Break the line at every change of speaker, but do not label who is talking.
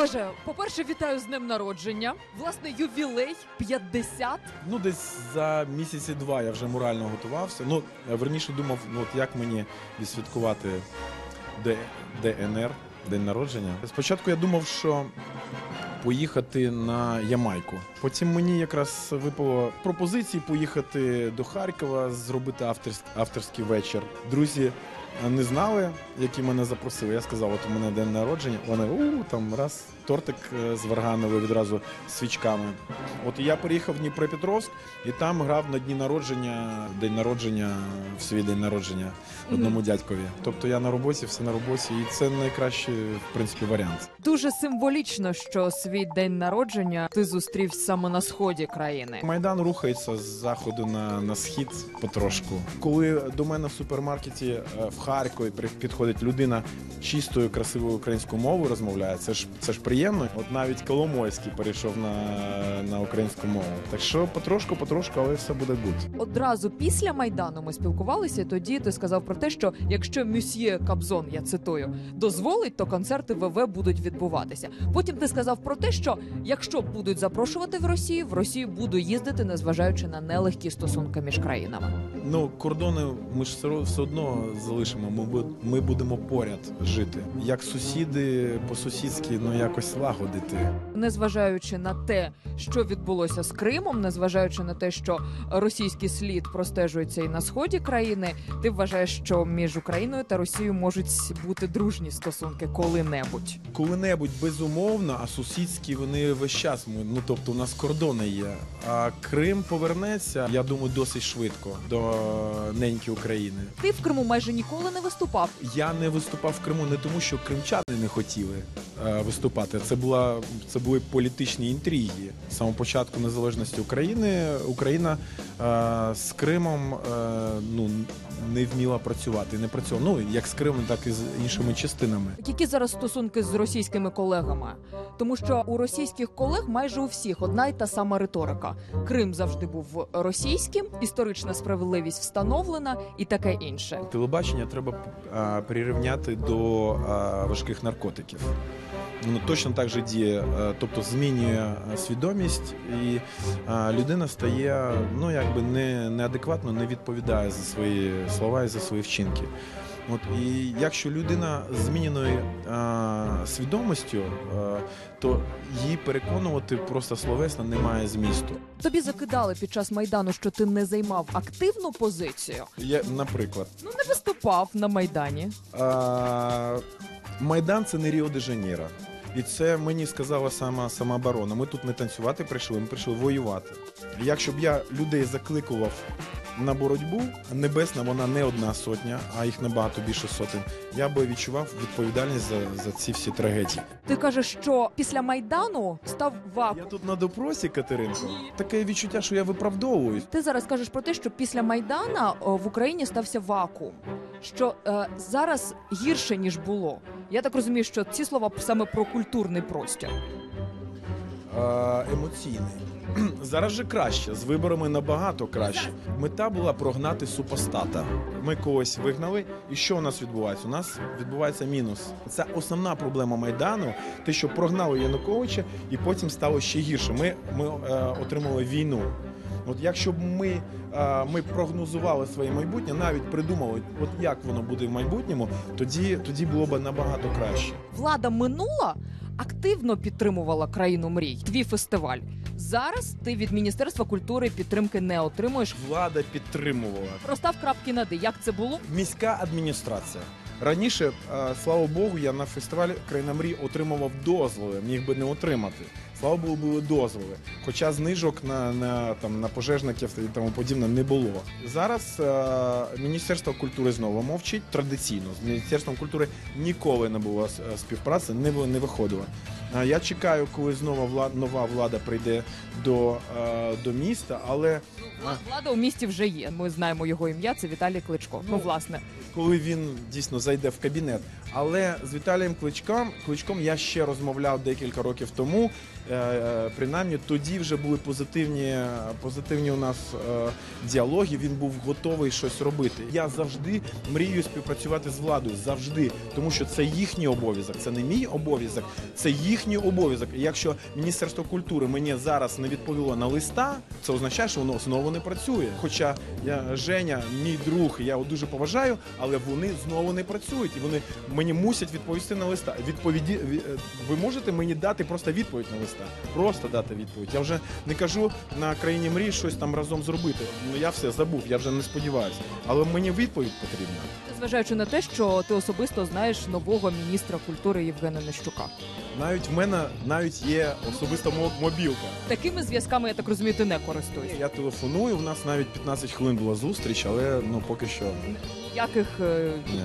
Олеже, по-перше, вітаю з днем народження. Власне, ювілей 50.
Ну, десь за місяці два я вже морально готувався. Ну, е, верніше думав, ну, от як мені відсвяткувати ДНР, день народження. Спочатку я думав, що поїхати на Ямайку. Потім мені якраз випало пропозиції поїхати до Харкова, зробити авторський, авторський вечір. Друзі не знали, які мене запросили. Я сказав, от у мене день народження. Вони у там раз тортик е, з варгановою відразу з свічками. От я приїхав в Дніпропетровськ і там грав на дні народження, день народження в свій день народження одному дядькові. Тобто я на роботі, все на роботі, і це найкращий в принципі варіант.
Дуже символічно, що свій день народження ти зустрів саме на сході країни.
Майдан рухається з заходу на, на схід потрошку. Коли до мене в супермаркеті е, в Харкові підходить людина чистою, красивою українською мовою розмовляє, це ж це ж приємно. От навіть Коломойський перейшов на, на українську мову. Так що потрошку, потрошку, але все буде гуд.
Одразу після майдану ми спілкувалися. Тоді ти сказав про те, що якщо мюсьє Кабзон, я цитую, дозволить, то концерти ВВ будуть відбуватися. Потім ти сказав про те, що якщо будуть запрошувати в Росію, в Росію буду їздити, незважаючи на нелегкі стосунки між країнами.
Ну, кордони ми ж все одно залишимо. Ми, ми будемо поряд жити. Як сусіди по-сусідськи, ну якось лагодити.
незважаючи на те, що відбулося з Кримом, незважаючи на те, що російський слід простежується і на сході країни, ти вважаєш, що між Україною та Росією можуть бути дружні стосунки коли-небудь.
Коли-небудь безумовно, а сусідські вони весь час. Ну тобто, у нас кордони є. А Крим повернеться, я думаю, досить швидко до неньки України.
Ти в Криму майже ніколи не виступав.
Я не виступав в Криму не тому, що кримчани не хотіли е, виступати. Це була це були політичні інтриги. З самого початку незалежності України Україна е, з Кримом е, ну не вміла працювати. Не працювала. Ну як з Кримом, так і з іншими частинами.
Які зараз стосунки з російськими колегами? Тому що у російських колег майже у всіх одна й та сама риторика. Крим завжди був російським, історична справедливість встановлена і таке інше.
Телебачення треба а, прирівняти до а, важких наркотиків. Ну, точно так же діє, е, тобто змінює е, свідомість, і а, людина стає ну, якби не, неадекватно, не відповідає за свої слова і за свої вчинки. От, і якщо людина з зміненою а, свідомістю, а, то її переконувати просто словесно немає змісту.
Тобі закидали під час майдану, що ти не займав активну позицію,
Я, наприклад,
ну не виступав на майдані.
А, Майдан це не Ріо де Жанейро. І це мені сказала сама самооборона. Ми тут не танцювати прийшли, ми прийшли воювати. Якщо б я людей закликував на боротьбу, небесна вона не одна сотня, а їх набагато більше сотень. Я би відчував відповідальність за, за ці всі трагедії.
Ти кажеш, що після майдану став
Я
вакуум.
тут на допросі, Катеринко. Таке відчуття, що я виправдовуюсь.
Ти зараз кажеш про те, що після майдана о, в Україні стався вакуум, що е, зараз гірше ніж було. Я так розумію, що ці слова саме про культурний простір.
Е, емоційний. Зараз же краще, з виборами набагато краще. Мета була прогнати супостата. Ми когось вигнали, і що у нас відбувається? У нас відбувається мінус. Це основна проблема майдану. Те, що прогнали Януковича, і потім стало ще гірше. Ми, ми е, отримали війну. От якщо б ми, е, ми прогнозували своє майбутнє, навіть придумали, от як воно буде в майбутньому, тоді, тоді було б набагато краще.
Влада минула активно підтримувала країну мрій. Твій фестиваль. Зараз ти від Міністерства культури підтримки не отримуєш.
Влада підтримувала.
Розстав крапки над «і». Як це було?
міська адміністрація. Раніше, е, слава Богу, я на фестивалі Країна мрій отримував дозволи, міг би не отримати. Слава Богу, були дозволи. Хоча знижок на, на, там, на пожежників і тому подібне не було. Зараз е, Міністерство культури знову мовчить традиційно. З Міністерством культури ніколи не було е, співпраці, не, не виходило. Е, Я чекаю, коли знову влад, нова влада прийде до, е, до міста, але
Влада у місті вже є. Ми знаємо його ім'я. Це Віталій Кличко. Ну,
Ну,
власне,
коли він дійсно зайде в кабінет. Але з Віталієм Кличком, Кличком я ще розмовляв декілька років тому. Е, е, принаймні тоді вже були позитивні, позитивні у нас е, діалоги. Він був готовий щось робити. Я завжди мрію співпрацювати з владою, завжди, тому що це їхній обов'язок, це не мій обов'язок, це їхній обов'язок. І якщо Міністерство культури мені зараз не відповіло на листа, це означає, що воно знову не працює. Хоча я Женя, мій друг, я його дуже поважаю, але вони знову не працюють, і вони мені мусять відповісти на листа. Відповіді е, ви можете мені дати просто відповідь на листа, просто дати відповідь. Я вже не кажу на країні мрій щось там разом зробити. Ну я все забув, я вже не сподіваюся. Але мені відповідь потрібна.
Зважаючи на те, що ти особисто знаєш нового міністра культури Євгена Нещука.
Навіть в мене навіть є особиста мо- мобілка.
Такими зв'язками, я так розумію, ти не користуєшся.
Я телефоную. У нас навіть 15 хвилин була зустріч, але ну поки що
Яких е,
ні.